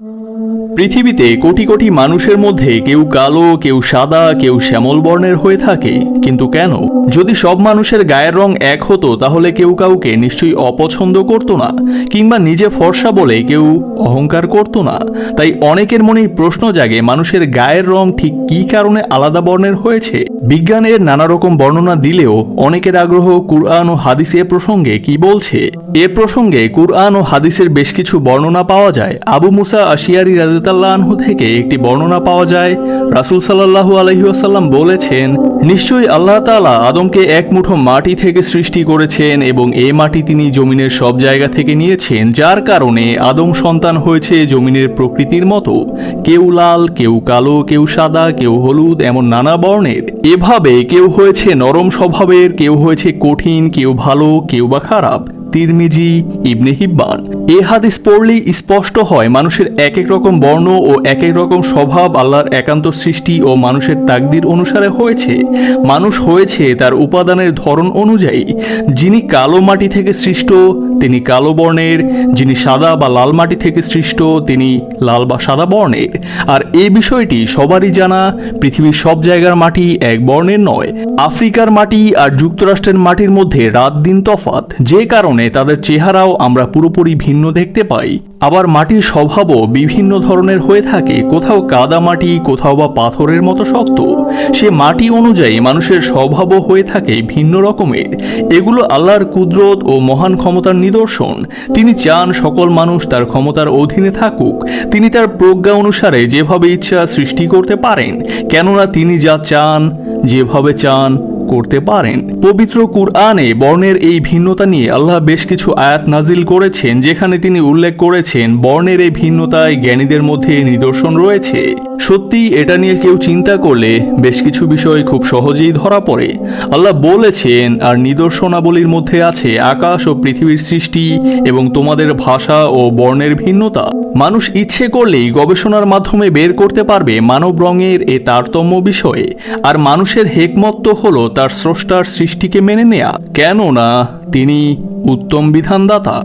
Oh. পৃথিবীতে কোটি কোটি মানুষের মধ্যে কেউ কালো, কেউ সাদা, কেউ শ্যামল বর্ণের হয়ে থাকে। কিন্তু কেন? যদি সব মানুষের গায়ের রং এক হতো, তাহলে কেউ কাউকে নিশ্চয়ই অপছন্দ করতো না, কিংবা নিজে ফর্সা বলে কেউ অহংকার করতো না। তাই অনেকের মনেই প্রশ্ন জাগে, মানুষের গায়ের রং ঠিক কি কারণে আলাদা বর্ণের হয়েছে? বিজ্ঞানের নানা রকম বর্ণনা দিলেও অনেকের আগ্রহ কুরআন ও হাদিস এ প্রসঙ্গে কি বলছে? এ প্রসঙ্গে কুরআন ও হাদিসের বেশ কিছু বর্ণনা পাওয়া যায়। আবু মুসা আশিয়ারি রাজিতাল্লাহ আনহু থেকে একটি বর্ণনা পাওয়া যায়। রাসূল সাল্লাল্লাহু আলাইহি ওয়াসাল্লাম বলেছেন, নিশ্চয়ই আল্লাহ তাআলা আদমকে এক মুঠো মাটি থেকে সৃষ্টি করেছেন এবং এ মাটি তিনি জমিনের সব জায়গা থেকে নিয়েছেন, যার কারণে আদম সন্তান হয়েছে জমিনের প্রকৃতির মতো। কেউ লাল, কেউ কালো, কেউ সাদা, কেউ হলুদ, এমন নানা বর্ণের। এভাবে কেউ হয়েছে নরম স্বভাবের, কেউ হয়েছে কঠিন, কেউ ভালো, কেউ বা খারাপ। তিরমিজি, ইবনে হিব্বান। এ হাদিস পড়লেই স্পষ্ট হয় মানুষের এক এক রকম বর্ণ ও এক এক রকম স্বভাব আল্লাহর একান্ত সৃষ্টি ও মানুষের তাকদির অনুসারে হয়েছে। মানুষ হয়েছে তার উপাদানের ধরন অনুযায়ী। যিনি কালো মাটি থেকে সৃষ্ট তিনি কালো বর্ণের, যিনি সাদা বা লাল মাটি থেকে সৃষ্ট, তিনি লাল বা সাদা বর্ণের। আর এই বিষয়টি সবারই জানা, পৃথিবীর সব জায়গার মাটি এক বর্ণের নয়। আফ্রিকার মাটি আর যুক্তরাষ্ট্রের মাটির মধ্যে রাত দিন তফাত যে কারণে তাদের চেহারাও আমরা পুরোপুরি ভিন্ন দেখতে পাই। আবার মাটির স্বভাবও বিভিন্ন ধরনের হয়ে থাকে। কোথাও কাদা মাটি, কোথাও বা পাথরের মতো শক্ত। সে মাটি অনুযায়ী মানুষের স্বভাবও হয়ে থাকে ভিন্ন রকমের। এগুলো আল্লাহর কুদরত ও মহান ক্ষমতার নিদর্শন। তিনি চান সকল মানুষ তার ক্ষমতার অধীনে থাকুক। তিনি তার প্রজ্ঞা অনুসারে যেভাবে ইচ্ছা সৃষ্টি করতে পারেন। কেননা তিনি যা চান, যেভাবে চান করতে পারেন। পবিত্র কুরআনে বর্ণের এই ভিন্নতা নিয়ে আল্লাহ বেশ কিছু আয়াত নাজিল করেছেন, যেখানে তিনি উল্লেখ করেছেন, বর্ণের এই ভিন্নতায় জ্ঞানীদের মধ্যে নিদর্শন রয়েছে। সত্যি, এটা নিয়ে কেউ চিন্তা করলে বেশ কিছু বিষয় খুব সহজেই ধরা পড়ে। আল্লাহ বলেছেন, আর নিদর্শনাবলীর মধ্যে আছে আকাশ ও পৃথিবীর সৃষ্টি এবং তোমাদের ভাষা ও বর্ণের ভিন্নতা। মানুষ ইচ্ছে করলেই গবেষণার মাধ্যমে বের করতে পারবে মানব রঙের এ তারতম্য বিষয়ে। আর মানুষের হেকমত্ত হলো তার স্রষ্টার সৃষ্টিকে মেনে নেয়া কেননা তিনি উত্তম বিধানদাতা।